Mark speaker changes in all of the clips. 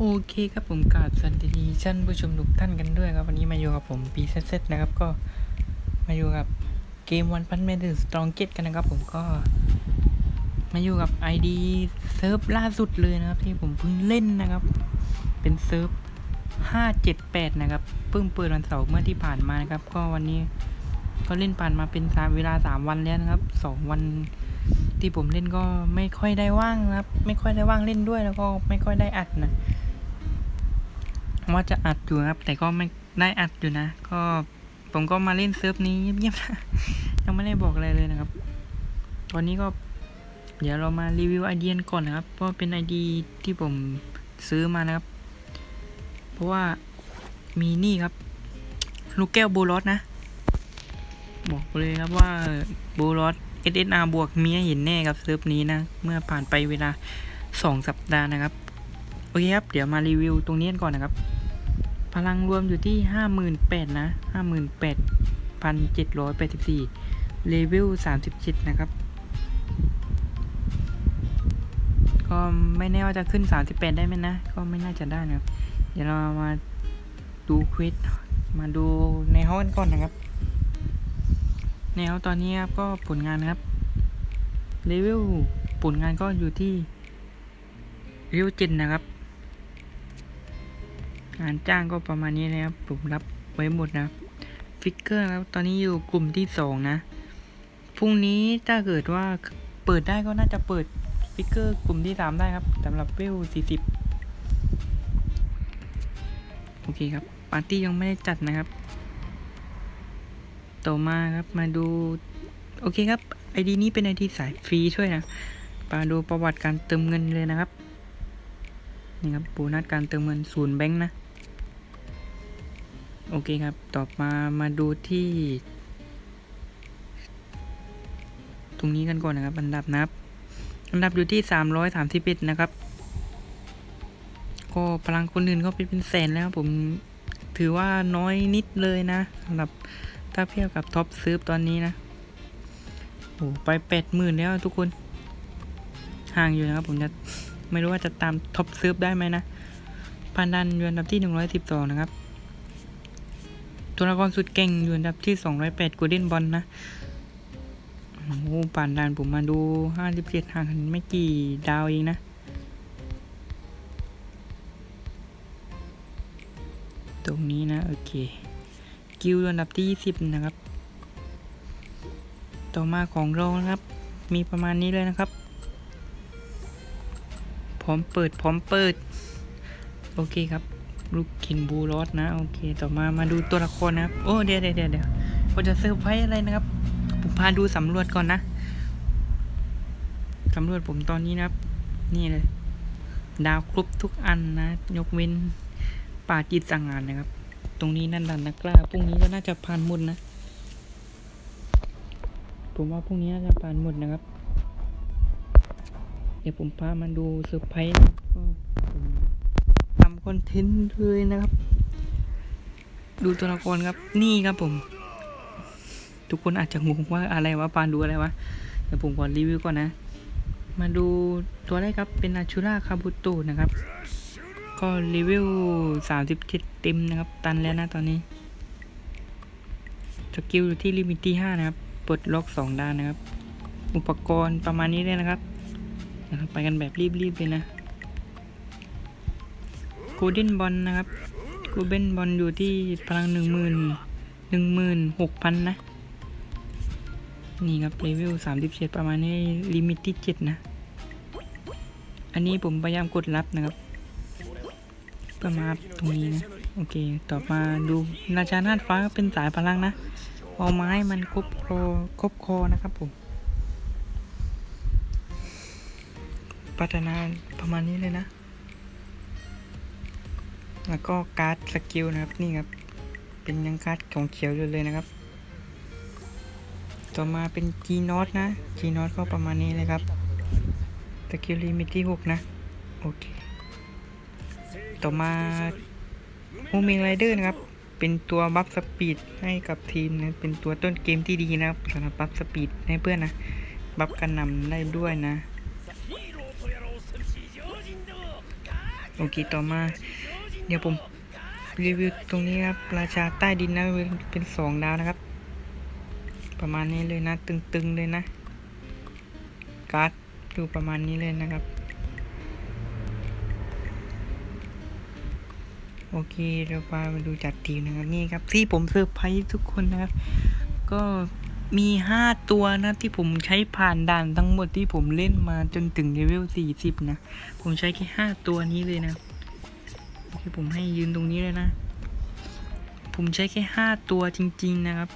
Speaker 1: โอเคครับผมกาบสวัสดีท่านผู้ชมทุกท่านกันด้วยครับ วันนี้มาอยู่กับผมปีเซตนะครับก็มาอยู่กับเกมวันพันเมตรสตรองเกตกันนะครับ ผมก็ มาอยู่กับ ID เซิร์ฟล่าสุดเลยนะครับ ที่ผมเพิ่งเล่นนะครับ เป็นเซิร์ฟ578 นะครับเพิ่งเปิดวันเสาร์เมื่อที่ผ่านมานะครับ ก็วันนี้ก็เล่นผ่านมาเป็นสามเวลา 3 วันแล้วนะครับ 2 วันที่ผมเล่นก็ไม่ค่อยได้ว่างนะครับ ไม่ค่อยได้ว่างเล่นด้วยแล้วก็ไม่ค่อยได้อัดนะ ว่าจะอัดอยู่ครับ แต่ก็ไม่ได้อัดอยู่นะ ก็ผมก็มาเล่นเซิร์ฟนี้เงียบๆนะยังไม่ได้บอกอะไรเลยนะครับ ตอนนี้ก็ เดี๋ยวเรามารีวิวไอเดียก่อนนะครับ เพราะเป็นไอดีที่ผมซื้อมานะครับ เพราะว่ามีนี่ครับ ลูกแก้วโบลอสนะ บอกเลยครับว่าโบลอส SSR บวกมีให้เห็นแน่ครับเซิร์ฟนี้นะ เมื่อผ่านไปเวลา 2 สัปดาห์นะครับ โอเคครับ เดี๋ยวมารีวิวตรงนี้กันก่อนนะครับ พลังรวมอยู่ที่ 58,000 นะ 58,784 เลเวล 37 นะครับ ก็ไม่แน่ว่าจะขึ้น 38 ได้ไหมนะ ก็ไม่น่าจะได้นะครับ เดี๋ยวเรามาดูควิดมาดูในห้องกันก่อนนะครับในห้องตอนนี้ครับก็ผลงานนะครับ เลเวลผลงานก็อยู่ที่เลเวลเจ็ดนะครับ งานจ้างก็ประมาณนี้นะครับผมรับไว้หมดนะฟิกเกอร์นะครับตอนนี้อยู่กลุ่มที่สองนะพรุ่งนี้ถ้าเกิดว่าเปิดได้ก็น่าจะเปิดฟิกเกอร์กลุ่มที่สามได้ครับสำหรับเวลสี่สิบโอเคครับปาร์ตี้ยังไม่ได้จัดนะครับ ต่อมาครับมาดู โอเคครับไอดีนี้เป็นไอดีสายฟรีช่วยนะมาดูประวัติการเติมเงินเลยนะครับนี่ครับโบนัสการเติมเงินศูนย์แบงค์นะ โอเคครับ ต่อมามาดูที่ ตรงนี้กันก่อนนะครับ อันดับนับ อันดับอยู่ที่สามร้อยสามสิบเอ็ดนะครับ ก็พลังคนอื่นก็เป็นเป็นแสนแล้วผมถือว่าน้อยนิดเลยนะสำหรับถ้าเทียบกับท็อปซื้อตอนนี้นะโอ้ไปแปดหมื่นแล้วทุกคน ห่างอยู่นะครับ ผมจะไม่รู้ว่าจะตามท็อปซื้อได้ไหมนะพันดันอยู่อันดับที่หนึ่งร้อยสิบสองนะครับ ตัวละครสุดเก่งอยู่อันดับที่สองร้อยแปดกูเด้นบอลนะ โอ้โหป่านดันผมมาดูห้าสิบเจ็ดห่างกันไม่กี่ดาวเองนะตรงนี้นะ โอเค กิลด์อันดับที่ยี่สิบนะครับ ต่อมาของเรานะครับ มีประมาณนี้เลยนะครับ พร้อมเปิด พร้อมเปิด โอเคครับ ลูกคินบูรอสนะ โอเค ต่อมามาดูตัวละครนะครับ โอ้เดี๋ยวเดี๋ยวเดี๋ยวเดี๋ยวผมจะเซอร์ไพรส์อะไรนะครับ ผมพาดูสำรวจก่อนนะสำรวจผมตอนนี้นะครับ นี่เลย ดาวครบทุกอันนะ ยกเว้นป่าจิตสังงานนะครับ ตรงนี้นั่นดันนักกล้าพรุ่งนี้ก็น่าจะผ่านหมดนะ ผมว่าพรุ่งนี้น่าจะผ่านหมดนะครับ เดี๋ยวผมพามาดูเซอร์ไพรส์นะก็ผม คอนเทนต์เลยนะครับ ดูตัวละครครับนี่ครับผม ทุกคนอาจจะงงว่าอะไรวะปานดูอะไรวะเดี๋ยวผมก่อนรีวิวก่อนนะ มาดูตัวแรกครับเป็นอาชูราคาบุโตะนะครับ ก็รีวิวสามสิบเจ็ดเต็มนะครับ ตันแล้วนะตอนนี้สกิลอยู่ที่ลิมิตที่ห้านะครับปลดล็อกสองด้านนะครับ อุปกรณ์ประมาณนี้เลยนะครับ ไปกันแบบรีบๆเลยนะ กลเด้นบอลนะครับกลเด้นบอลอยู่ที่พลังหนึ่งหมื่นหนึ่งหมื่นหกพันนะ นี่ครับเลเวลสามสิบเจ็ดประมาณนี้ลิมิตที่เจ็ดนะ อันนี้ผมพยายามกดรับนะครับเพื่อมาอัพตรงนี้นะ โอเค ต่อมาดูราชานาดฟ้าเป็นสายพลังนะ เอาไม้มันครบคอครบคอนะครับผมพัฒนาประมาณนี้เลยนะ แล้วก็การ์ดสกิลนะครับนี่ครับ เป็นยังการ์ดของเขียวอยู่เลยนะครับ ต่อมาเป็น G n o t นะ G n o t ก็ประมาณนี้เลยครับสกิลลิมิตที่6นะโอเคต่อมาฮูมิงไรเดอร์นะครับ เป็นตัวบัฟสปีดให้กับทีมนะเป็นตัวต้นเกมที่ดีนะครับสำหรับบัฟสปีดให้เพื่อนนะบัฟกันนำได้ด้วยนะโอเคต่อมา เดี๋ยวผมรีวิวตรงนี้ครับ ราชาใต้ดินนะเป็นสองดาวนะครับ ประมาณนี้เลยนะ ตึงๆเลยนะ การ์ดดูประมาณนี้เลยนะครับ โอเคเราพามาดูจัดทีมนะครับนี่ครับที่ผมเซอร์ไพรส์ทุกคนนะครับ ก็มีห้าตัวนะที่ผมใช้ผ่านด่านทั้งหมดที่ผมเล่นมาจนถึงเลเวลสี่สิบนะ ผมใช้แค่ห้าตัวนี้เลยนะ ที่ผมให้ยืนตรงนี้เลยนะ ผมใช้แค่ห้าตัวจริง ๆนะครับ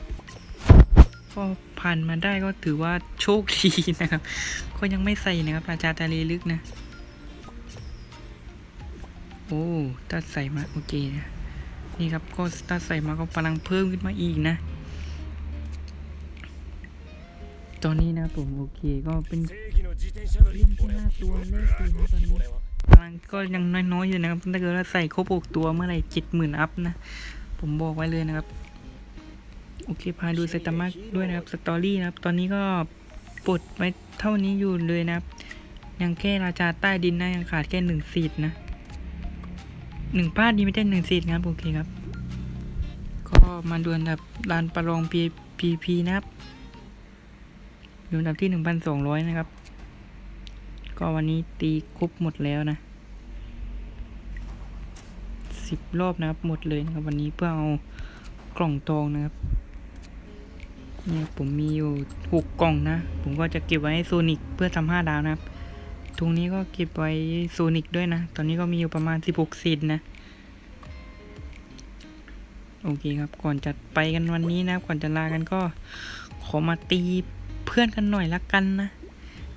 Speaker 1: ก็ผ่านมาได้ก็ถือว่าโชคดีนะครับ ก็ยังไม่ใส่นะครับ ราชาตาเลลึกนะ โอ้ถ้าใส่มาโอเคนะนี่ครับก็ถ้าใส่มาก็พลังเพิ่มขึ้นมาอีกนะ ตอนนี้นะผมโอเคก็เป็นเล่นแค่ห้าตัวเลขสี่นะตอนนี้ พลังก็ยังน้อยๆอยู่นะครับถ้าเกิดว่าใส่ครบหกตัวเมื่อไหร่เจ็ดหมื่นอัพนะ ผมบอกไว้เลยนะครับ โอเค พาดูไซตามะด้วยนะครับ สตอรี่นะครับ ตอนนี้ก็ปลดไว้เท่านี้อยู่เลยนะครับ ยังแก้ราชาใต้ดินนะ ยังขาดแค่หนึ่งซีดนะหนึ่งพลาดนี้ไม่ได้หนึ่งซีดนะครับ โอเคครับ ก็มาดูอันดับลานประลองพีพีนะครับอยู่อันดับที่หนึ่งพันสองร้อยนะครับ ก็วันนี้ตีครบหมดแล้วนะสิบรอบนะครับหมดเลยนะครับวันนี้เพื่อเอากล่องทองนะครับเนี่ยผมมีอยู่หกกล่องนะ ผมก็จะเก็บไว้ให้โซนิกเพื่อทำห้าดาวนะครับตรงนี้ก็เก็บไว้โซนิกด้วยนะ ตอนนี้ก็มีอยู่ประมาณสิบหกซีนนะ โอเคครับก่อนจะไปกันวันนี้นะก่อนจะลากันก็ขอมาตีเพื่อนกันหน่อยละกันนะ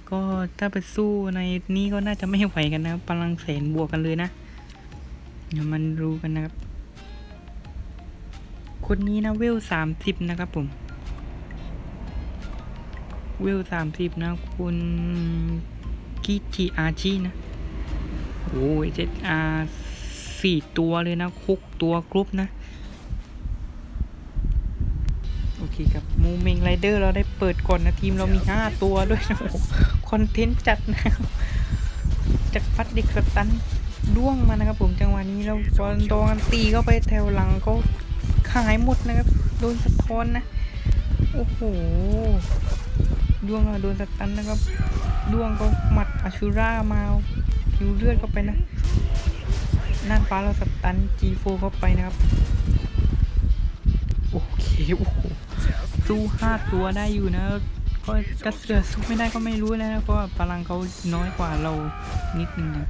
Speaker 1: ก็ถ้าไปสู้ในนี้ก็น่าจะไม่ไหวกันนะครับพลังแสนบวกกันเลยนะ เดี๋ยวมันรู้กันนะครับ คนนี้นะเวลสามสิบนะครับผม เวลสามสิบนะ คุณกิจิอาชินะ โอ้ยเจ็ดอาสี่ตัวเลยนะคุกตัวกรุ๊ปนะ เคครับมูเมงไรเดอร์เราได้เปิดก่อนนะทีมเรามีห้าตัวด้วยนะโอ้โหคอนเทนต์จัดนะครับจากพัดเด็กสตันด้วงมานะครับผมจังหวะนี้เราตอนตอนตีเข้าไปแถวหลังก็หายหมดนะครับ โดนสะท้อนนะ โอ้โหด้วงเราโดนสตันนะครับด้วงก็หมัดอาชูรามาคิวเลือดเข้าไปนะน่านฟ้าเราสตัน G4 เข้าไปนะครับ โอเค โอ้โห สู้ห้าตัวได้อยู่นะ ก็จะเสือสู้ไม่ได้ก็ไม่รู้แล้วนะเพราะว่าพลังเขาน้อยกว่าเรานิดนึงนะ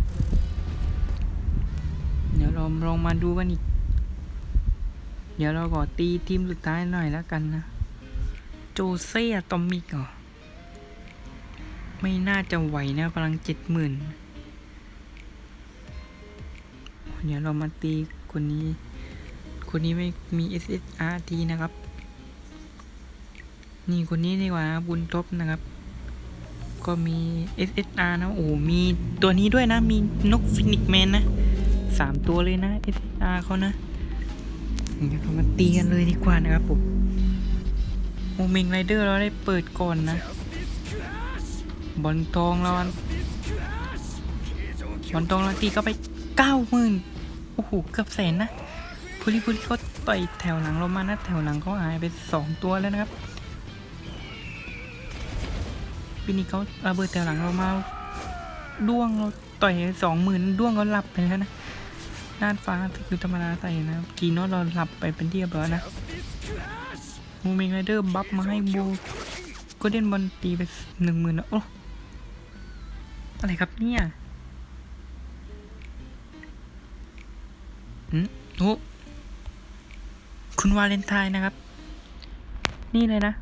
Speaker 1: เดี๋ยวเราลองมาดูกันอีก เดี๋ยวเราขอตีทีมสุดท้ายหน่อยแล้วกันนะ โจเซ่ตอมิกเหรอไม่น่าจะไหวนะพลังเจ็ดหมื่นเดี๋ยวเรามาตีคนนี้ คนนี้ไม่มี SSRT นะครับ นี่คนนี้ดีกว่าบุญทบนะครับ ก็มี SSR นะ โอ้มีตัวนี้ด้วยนะ มีนกฟินิกแมนนะสามตัวเลยนะ SSR เขานะเดี๋ยวเรามาตีกันเลยดีกว่านะครับผมโมเมงไรเดอร์เราได้เปิดก่อนนะ บอลทองเราอันบอลทองเราตีเข้าไปเก้าหมื่นโอ้โห เกือบแสนนะพูลิพูลิเขาต่อยแถวหลังเรามานะ แถวหลังเขาหายไปสองตัวแล้วนะครับ ปีนี้เขาระเบิดแถวหลังเรามาด้วงเราต่อยสองหมื่นด้วงเขาหลับไปแล้วนะน่านฟ้าคือธรรมดาใส่นะกีโนตเราหลับไปเป็นที่เรียบร้อยนะมูเมงไรเดอร์บัฟมาให้บูก็เด่นบอลตีไปหนึ่งหมื่นแล้วโอ้อะไรครับเนี่ยอืมโอ้คุณวาเลนไทน์นะครับ นี่เลยนะ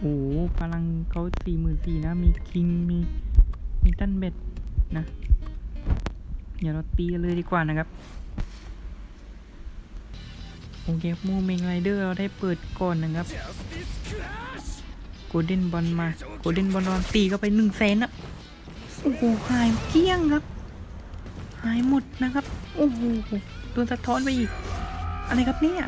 Speaker 1: โอ้โหพลังเขาสี่หมื่นสี่นะ มีคิง มี มีตันเบ็ดนะ เดี๋ยวเราตีเลยดีกว่านะครับ โอเคมูเมงไรเดอร์เราได้เปิดก่อนนะครับโกลเด้นบอลมาโกลเด้นบอลนอนตีเข้าไปหนึ่งแสนอะโอ้โหหายเกลี้ยงครับ หายหมดนะครับ โอ้โหโดนสะท้อนไปอีก อะไรครับเนี่ย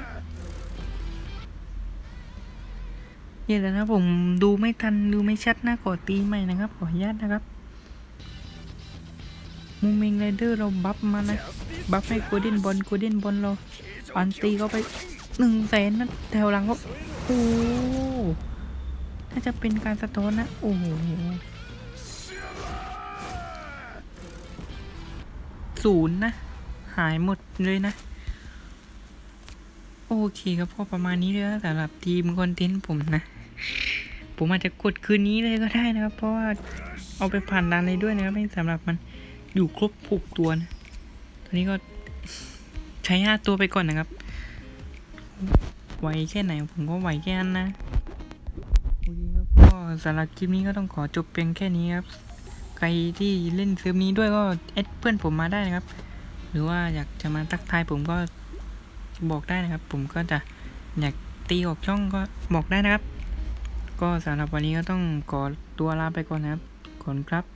Speaker 1: ดี๋ยวนะผมดูไม่ทันดูไม่ชัดนะขอตีใหม่นะครับ ขออนุญาตนะครับมูเมงไรเดอร์เราบัฟมานะ บัฟให้โกลเด้นบอลโกลเด้นบอลเราอันตีเข้าไปหนึ่งแสนนะแถวหลังก็โอ้น่าจะเป็นการสะท้อนนะ โอ้โหศูนย์นะ หายหมดเลยนะ โอเคครับพอประมาณนี้เลยสำหรับทีมคอนเทนต์ผมนะ ผมอาจจะกดคืนนี้เลยก็ได้นะครับ เพราะว่าเอาไปผ่านด่านเลยด้วยนะครับสำหรับมันอยู่ครบหกตัวนะตอนนี้ก็ใช้ห้าตัวไปก่อนนะครับไหวแค่ไหนผมก็ไหวแค่นั้นนะโอเคครับก็สำหรับคลิปนี้ก็ต้องขอจบเพียงแค่นี้ครับ ใครที่เล่นเซิร์ฟนี้ด้วยก็แอดเพื่อนผมมาได้นะครับ หรือว่าอยากจะมาทักทายผมก็ บอกได้นะครับ ผมก็จะอยากตีออกช่องก็บอกได้นะครับ ก็สำหรับวันนี้ก็ต้องขอตัวลาไปก่อนนะครับขอบคุณครับ